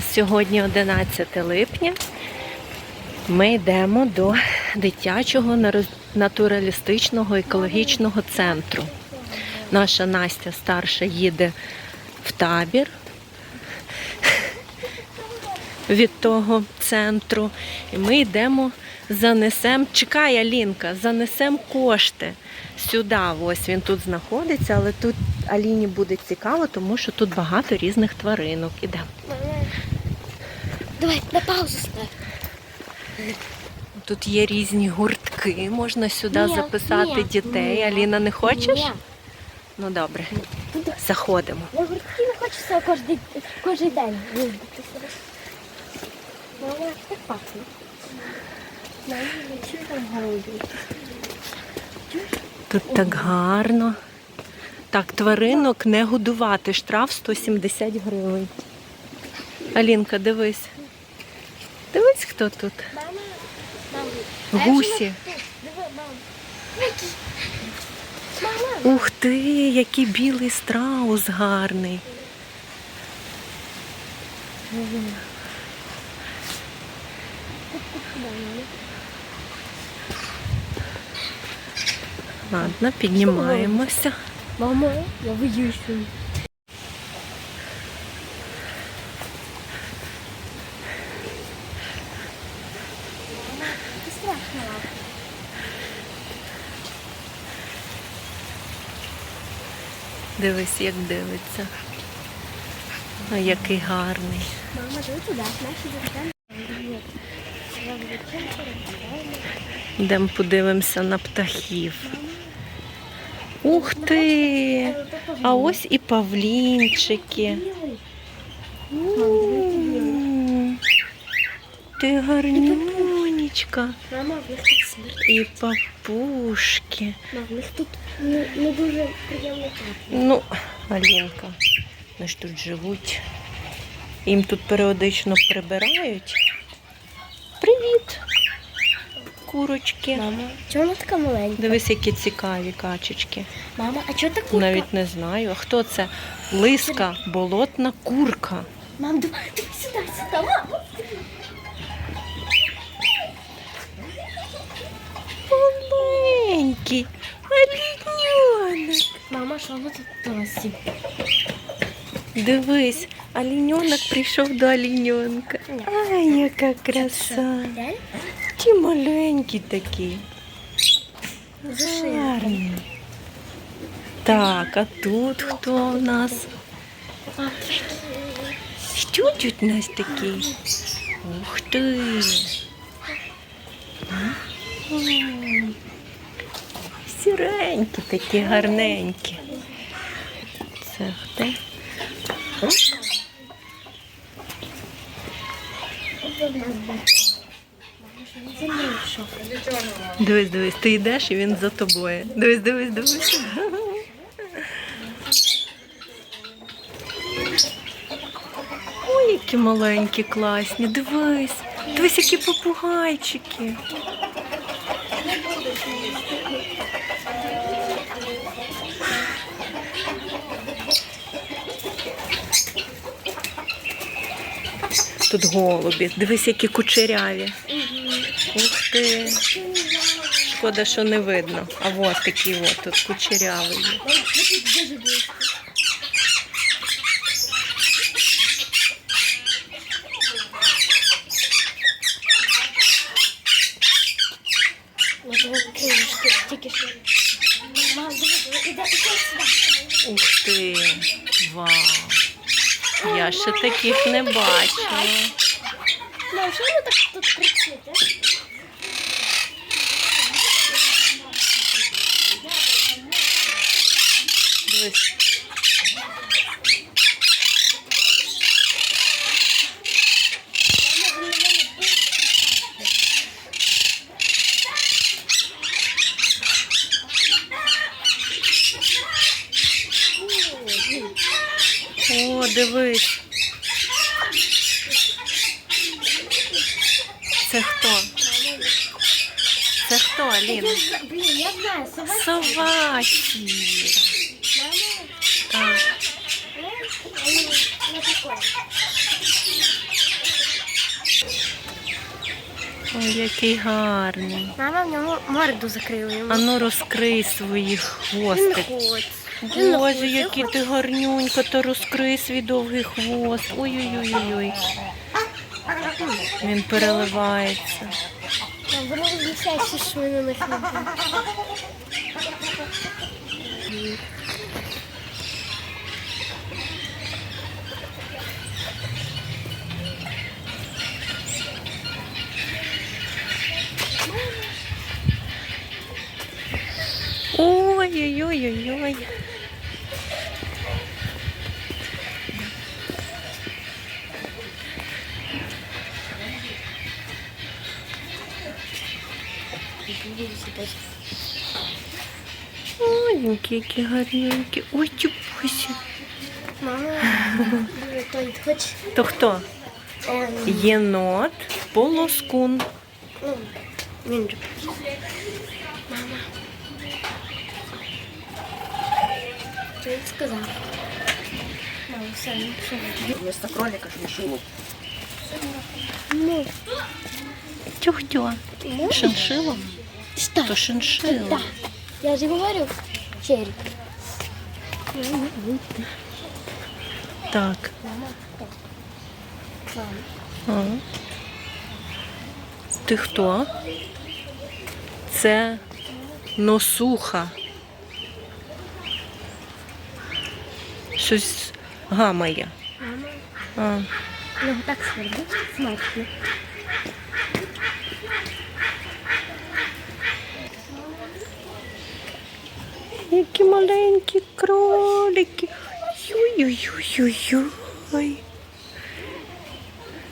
Сьогодні 11 липня. Ми йдемо до дитячого натуралістичного екологічного центру. Наша Настя старша їде в табір від того центру. І ми йдемо, занесемо. Чекай, Алінка, занесемо кошти сюди. Ось він тут знаходиться, але тут Аліні буде цікаво, тому що тут багато різних тваринок. Ідемо. Давай, на паузу став. Тут є різні гуртки, можна сюди Ні, записати ні, дітей. ні. Аліна, не хочеш? Ні. Ну добре, Туди. заходимо. Я гуртки не хочеться кожен, кожен день їздити. Так пахне. Там голуби? Тут так гарно. Так, тваринок не годувати. Штраф 170 гривень. Алінка, дивись. Хто тут. Гусі. Ух ти, який білий страус гарний. Ладно, піднімаємося. Мама, я боюсь. Страшно. Дивись, як дивиться. О, який гарний. Мама, давай туда, наши деревянные. Йдемо подивимося на птахів. Ух ти! А ось і павлінчики. Ти гарнюнечка. Мама, в них тут смерть. І папушки. Мама, в них тут не, не дуже приємно пахне. Ну, Алінка, вони ж тут живуть. Їм тут періодично прибирають. Привіт, курочки. Мама, чого вона така маленька? Дивись, які цікаві качечки. Мама, а чого так курка? Навіть не знаю. А хто це? Лиска, болотна курка. Мам, давай, давай сюди, сюди, мама. Маленький. Аліньонок. Мама, що вона тут досі? Дивись, аліньонок прийшов до аліньонка. Ай, яка краса. Реально? Ті маленькі такі. Зашили. Гарні. Так, а тут хто у нас? Що тут у нас такий? Ух ти. М. Сіренькі такі гарненькі. Це хто? Дивись, дивись, ти йдеш і він за тобою. Дивись, дивись, дивись. Ой, які маленькі, класні. Дивись. Дивись, які попугайчики. Тут голубі. Дивись, які кучеряві. Ух ти. Шкода, що не видно. А от такі от тут кучеряві. є. Дуже близько. Може, крилишки тільки що. Мама, диви, диви, іде, іде сюди. Ух ти. Ще таких не бачила. Мам, що ви так тут кричите? Дивись. О, дивись. Це хто? Це хто, Аліна? Блін, я знаю, собаки. Собаки. Так. Ой, який гарний. Мама в ньому морду закрила. йому. Ану розкрий свої Він хвостик. Боже, який ти гарнюнька, то розкрий свій довгий хвост. Ой-ой-ой. Він переливається. Воно висять всі швини на хлібі. Ой-ой-ой-ой-ой. Ой, які гарненькі. Ой, тюпусі. Мама, той хоч То хто? ем, Єнот, полоскун. ну, він же. Мама. Що він сказав? Мама, все, ну, що? Вместо кролика шиншиллу. Ну, Тюх-тюх. ну, Шиншило? що? То шиншило. Да. Я же говорю, Череп. Так. А. Ти хто? Це носуха. Щось гамає. А. Ну, так свербить, смачно. Які маленькі кролики. Ой-ой-ой-ой-ой.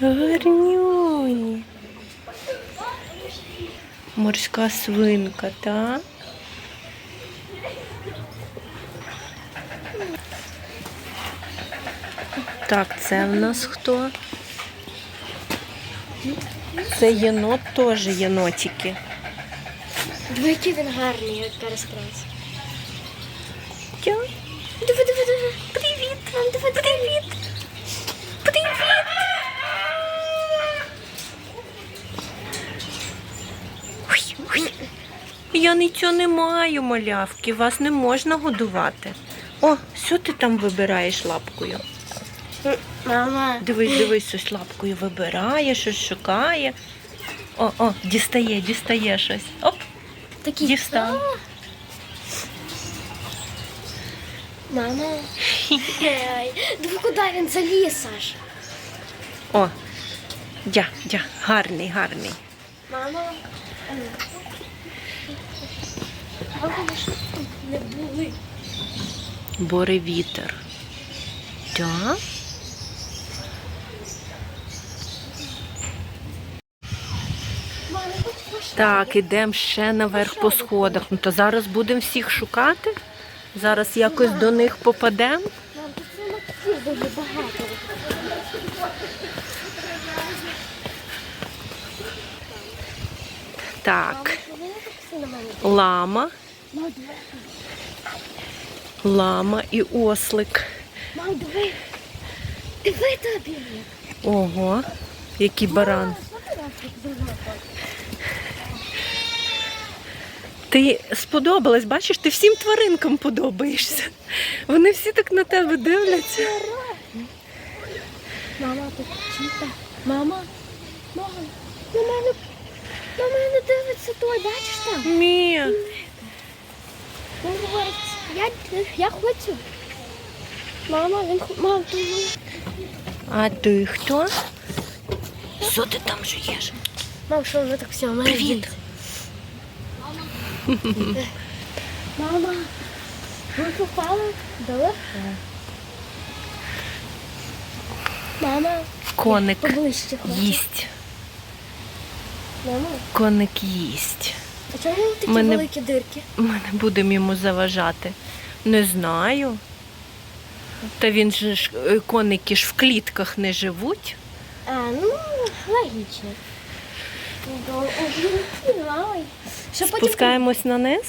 Гарнюні. Морська свинка, так? Так, це в нас хто? Це єнот теж єнотики. Диви, який він гарний, як перестрелся. Дя- Диви, диви, диви. Привіт, вам диви, привіт. Привіт. Ой, ой. Я нічого не маю, малявки, вас не можна годувати. О, що ти там вибираєш лапкою? Мама. Дивись, дивись, щось лапкою вибирає, щось шукає. О, о, дістає, дістає щось. Оп, Такий. дістав. Мама. Диви, куди він заліз аж. О, дя, дя, гарний, гарний. Мама. А вони ж тут не були. Боре вітер. Так, ідемо ще наверх по сходах. Ну то зараз будемо всіх шукати. Зараз якось до них попадемо. Мам, тут синоків дуже багато. Так, лама. Лама і ослик. Мам, диви. Диви тобі. Ого, який баран. Ти сподобалась, бачиш, ти всім тваринкам подобаєшся. Вони всі так на тебе дивляться. Мама, тут чита. Мама, мама, на мене, на мене дивиться той, бачиш там? Мі. Я, я хочу. Мама, він, хо- А ти хто? Що ти там жуєш? Мам, що воно так все, мене Привіт. Мама, ви попали далеко. Мама, Коник їсть. Мама, Коник їсть. А чому такі Мене- великі дирки? Ми не будемо йому заважати. Не знаю. Та він же ж е, коники ж в клітках не живуть. А, ну, логічно. Що потім на низ.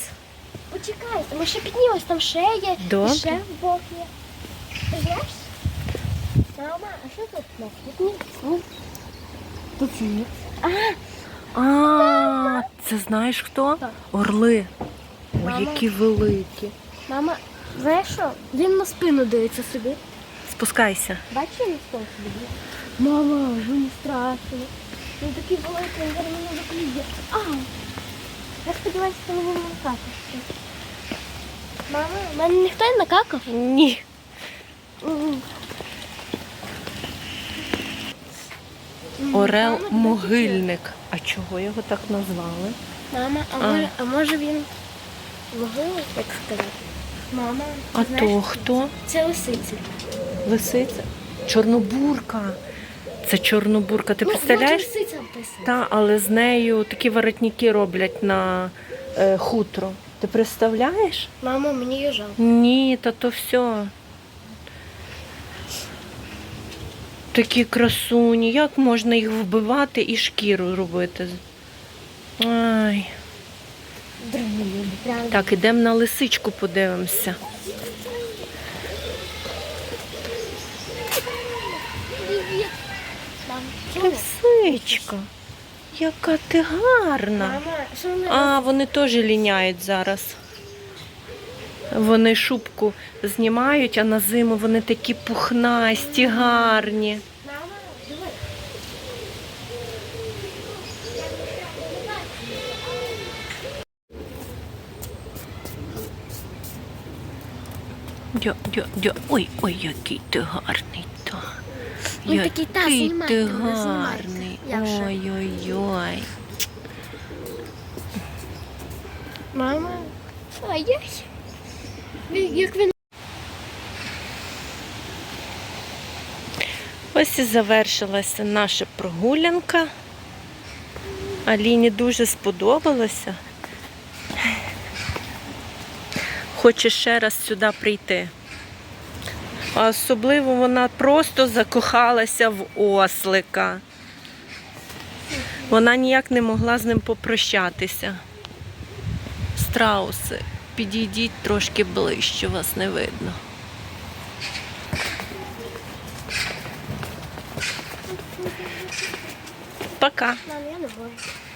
почекайте, ми ще піднімемось, там ще є, Добре. і ще в бок є. Ти знаєш? Мама, а що тут кухні? Ну, Тут є. А, А, це знаєш хто? Так. Орли. Ой, Мама. які великі. Мама, знаєш що? Він на спину дивиться собі. Спускайся. Бачиш, він спину собі? Мама, мені страшно. Він такий великий, він зараз мене заклює. Ау! Я сподіваюся, що мені не накакав. Мама, в мене ніхто не накакав? Ні. Орел могильник. А чого його так назвали? Мама, а, А. Може, а може він могили, як сказати? Мама, А знаєш, то хто? Це лисиця. Лисиця? Чорнобурка. Це чорнобурка. Ти представляєш? Ну, лисиця написана. Та, але з нею такі воротники роблять на е, хутро. Ти представляєш? Мама, мені жалко. Ні, та то все. Такі красуні. Як можна їх вбивати і шкіру робити? Ай. Так, ідемо на лисичку подивимося. Лисичка. Яка ти гарна. А, вони теж ліняють зараз. Вони шубку знімають, а на зиму вони такі пухнасті, гарні. Дя, дя, дя. Ой, ой, який ти гарний. То. Він такий, та, Який ти гарний. Я вже. Ой-ой-ой. Мама. Ай-яй. Як він Ось і завершилася наша прогулянка. Аліні дуже сподобалося. Хоче ще раз сюди прийти. А особливо вона просто закохалася в ослика. Вона ніяк не могла з ним попрощатися. Страуси, підійдіть трошки ближче, вас не видно. Пока. Мам, я не можу.